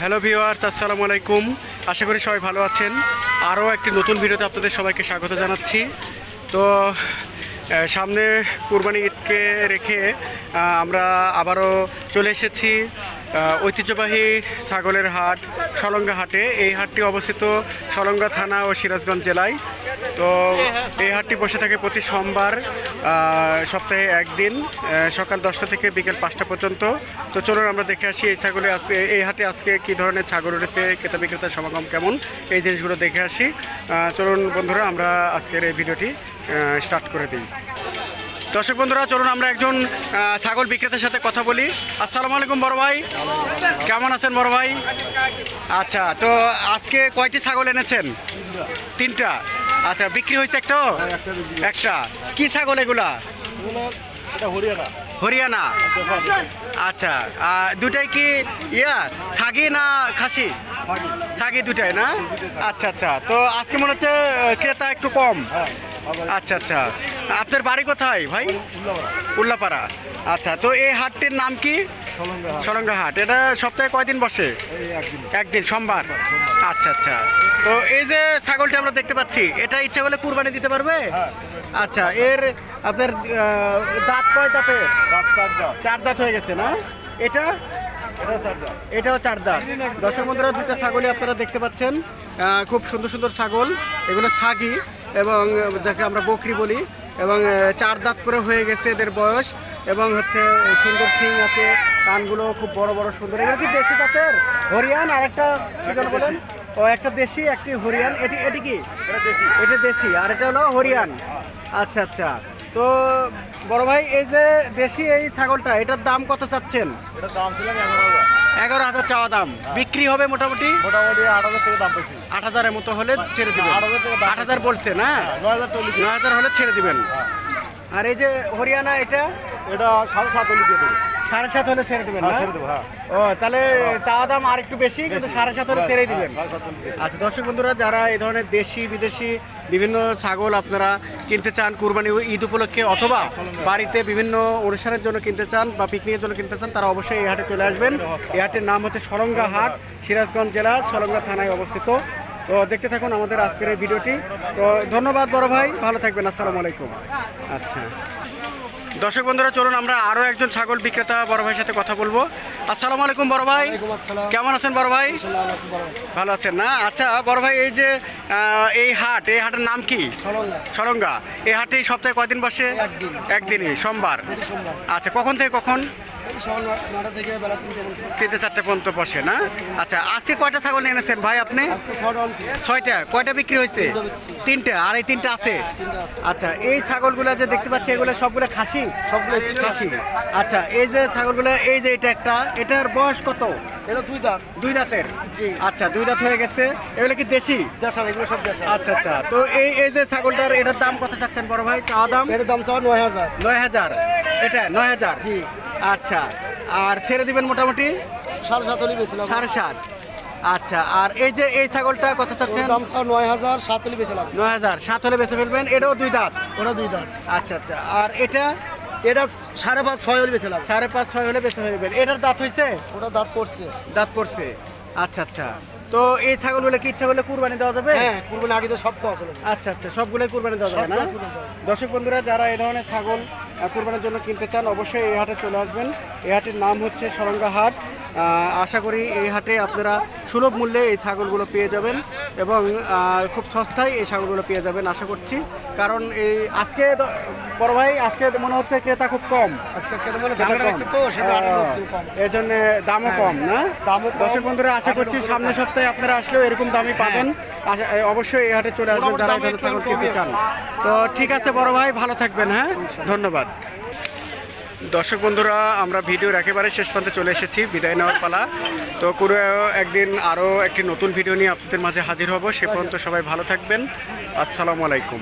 Hello viewers আসসালামু আলাইকুম। আশা করি সবাই ভালো আছেন। আরও একটি নতুন ভিডিওতে আপনাদের সবাইকে স্বাগত জানাচ্ছি। তো সামনে কুরবানি ঈদকে রেখে আমরা আবারও চলে এসেছি। ঐতিহ্যবাহী ছাগলের হাট, সলঙ্গা হাটে। এই হাটটি অবস্থিত সলঙ্গা থানা ও সিরাজগঞ্জ জেলায়। তো এই হাটটি বসে থাকে প্রতি সোমবার সপ্তাহে একদিন সকাল দশটা থেকে বিকেল পাঁচটা পর্যন্ত। তো চলুন আমরা দেখে আসি এই ছাগলে আজকে, এই হাটে আজকে কী ধরনের ছাগল উঠেছে ক্রেতা বিক্রেতার সমাগম কেমন, এই জিনিসগুলো দেখে আসি। চলুন বন্ধুরা, আমরা আজকের এই ভিডিওটি স্টার্ট করে দিই। দর্শক বন্ধুরা, চলুন আমরা একজন ছাগল বিক্রেতার সাথে কথা বলি। আসসালামু আলাইকুম বড় ভাই। কেমন আছেন বড় ভাই? আচ্ছা তো আজকে কয়টি ছাগল এনেছেন? তিনটা। আচ্ছা বিক্রি হয়েছে একটাও একটা। কি ছাগল এগুলা? হরিয়ানা। আচ্ছা দুটাই কি ইয়া ছাগি না খাসি? সাগি দুটাই না? আচ্ছা আচ্ছা তো আজকে মনে হচ্ছে, ক্রেতা একটু কম। আচ্ছা আচ্ছা। আপনার বাড়ি কোথায় ভাই? উল্লাপাড়া। আচ্ছা তো এই হাটটির নাম কি? সরঙ্গা হাট। এটা সপ্তাহে কয়দিন বসে? একদিন। সোমবার। আচ্ছা আচ্ছা। তো এই যে ছাগলটি আমরা দেখতে পাচ্ছি এটা ইচ্ছা করলে কুরবানি দিতে পারবে? আচ্ছা এর আপনার দাঁত কয় দাঁতে? চার দাঁত। হয়ে গেছে না? এটা? এটাও চার দাঁত। দর্শক বন্ধুরা দুটো ছাগলই আপনারা দেখতে পাচ্ছেন। খুব সুন্দর সুন্দর ছাগল। এগুলো ছাগি এবং যাকে আমরা বকরি বলি। এবং চার দাঁত করে হয়ে গেছে এদের বয়স। এবং হচ্ছে সুন্দর সিং আছে কানগুলো খুব বড় বড় সুন্দর। এগুলো কি দেশি জাতের? হরিয়ান? আর একটা কি যেন বলেন? ও একটা দেশি একটি হরিয়ান। এটি এটি কি? এটা দেশি। আর এটা হলো হরিয়ান। আচ্ছা আচ্ছা। তো বড় ভাই এই যে দেশি এই ছাগলটা এটার দাম কত চাচ্ছেন? এটা দাম ছিল এগারো হাজার চাওয়া দাম। বিক্রি হবে মোটামুটি? মোটামুটি আট হাজার টাকা দাম পেয়েছি আট হাজারের মতো হলে ছেড়ে দিবেন। আট হাজার টাকা আট হাজার বলছে না? নয় হাজার চল্লিশ। নয় হাজার হলে ছেড়ে দিবেন। আর এই যে হরিয়ানা এটা? এটা সাড়ে সাত দিয়ে দেবো। সাড়ে সাত হলে ছেড়ে দিবেন হ্যাঁ না? হ্যাঁ। ও তাহলে চাওয়া দাম আর একটু বেশি কিন্তু সাড়ে সাত হলে ছেড়েই দিবেন। আচ্ছা দর্শক বন্ধুরা যারা এই ধরনের দেশি বিদেশি বিভিন্ন ছাগল আপনারা কিনতে চান কুরবানি ঈদ উপলক্ষে অথবা বাড়িতে বিভিন্ন অনুষ্ঠানের জন্য কিনতে চান বা পিকনিকের জন্য কিনতে চান তারা অবশ্যই এই হাটে চলে আসবেন। এই হাটের নাম হচ্ছে সরঙ্গা হাট সিরাজগঞ্জ জেলা সরঙ্গা থানায় অবস্থিত। তো দেখতে থাকুন আমাদের আজকের এই ভিডিওটি। তো ধন্যবাদ বড় ভাই ভালো থাকবেন আসসালামু আলাইকুম। আচ্ছা। দর্শক বন্ধুরা চলুন আমরা আরও একজন ছাগল বিক্রেতা বড় ভাইয়ের সাথে কথা বলব। আসসালামু আলাইকুম বড় ভাই। কেমন আছেন বড় ভাই? ভালো আছেন না? আচ্ছা বড় ভাই এই যে এই হাট এই হাটের নাম কি? সরঙ্গা। এই হাটে সপ্তাহে কয়দিন বসে? একদিন। একদিনই সোমবার। আচ্ছা কখন থেকে কখন? তিনটে চারটে পর্যন্ত বসে না? আচ্ছা আজকে কয়টা ছাগল এনেছেন ভাই আপনি? ছয়টা কয়টা বিক্রি হয়েছে? তিনটে আর এই তিনটা আছে? আছে। আচ্ছা এই ছাগলগুলো যে দেখতে পাচ্ছি এগুলো সবগুলো খাসি? সবগুলো খাসি। আচ্ছা এই যে ছাগলগুলো এই যে এটা একটা এটার বয়স কত? এটা দুই দাঁত। দুই দাঁতের? জি। আচ্ছা দুই দাঁত হয়ে গেছে। এগুলো কি দেশি? দেশাল এগুলো সব দেশাল। আচ্ছা আচ্ছা। তো এই এই যে ছাগলটার এটার দাম কত চাচ্ছেন বড় ভাই? চাওয়া দাম? এটার দাম চাওয়া নয় হাজার। নয় হাজার। এটা নয় হাজার? জি। আচ্ছা আর ছেড়ে দিবেন মোটামুটি? সাড়ে সাত হলে বেছিলাম সাড়ে সাত। আচ্ছা আর এই যে এই ছাগলটা কত চাচ্ছেন? দাম চাওয়া নয় হাজার সাত হলে বেছিলাম নয় হাজার সাত হলে বেঁচে ফেলবেন এটাও দুই দাঁত? ওটা দুই দাঁত। আচ্ছা আচ্ছা আর এটা? এটা সাড়ে পাঁচ ছয় হলে বেছিলাম সাড়ে পাঁচ ছয় হলে বেঁচে ফেলবেন। এটার দাঁত হয়েছে ওটা দাঁত পড়ছে। দাঁত পড়ছে। আচ্ছা আচ্ছা তো এই ছাগলগুলো কি ইচ্ছা করলে কুরবানি দেওয়া যাবে? হ্যাঁ কুরবানি আগে তো সব তো আসলে আচ্ছা আচ্ছা সবগুলোই কুরবানি দেওয়া যাবে না? দর্শক বন্ধুরা যারা এই ধরনের ছাগল কুরবানির জন্য কিনতে চান, অবশ্যই এই হাটে চলে আসবেন। এই হাটের নাম হচ্ছে সরঙ্গা হাট। আশা করি এই হাটে আপনারা সুলভ মূল্যে এই ছাগলগুলো পেয়ে যাবেন এবং খুব সস্তায় এই ছাগলগুলো পেয়ে যাবেন আশা করছি। কারণ এই আজকে বড় ভাই আজকে মনে হচ্ছে ক্রেতা খুব কম। কম। এই জন্য দামও কম না? দামও কম। দর্শক বন্ধুরা আশা করছি সামনের সপ্তাহে আপনারা আসলেও এরকম দামই পাবেন। অবশ্যই এই হাটে চলে আসবেন যারা ছাগল কিনতে চান। তো ঠিক আছে বড় ভাই ভালো থাকবেন হ্যাঁ? ধন্যবাদ। দর্শক বন্ধুরা, আমরা ভিডিওর একেবারে শেষ প্রান্তে চলে এসেছি, বিদায় নেওয়ার পালা। তো কোনো একদিন আরও একটি নতুন ভিডিও নিয়ে আপনাদের মাঝে হাজির হব, সে পর্যন্ত সবাই ভালো থাকবেন। আসসালামু আলাইকুম।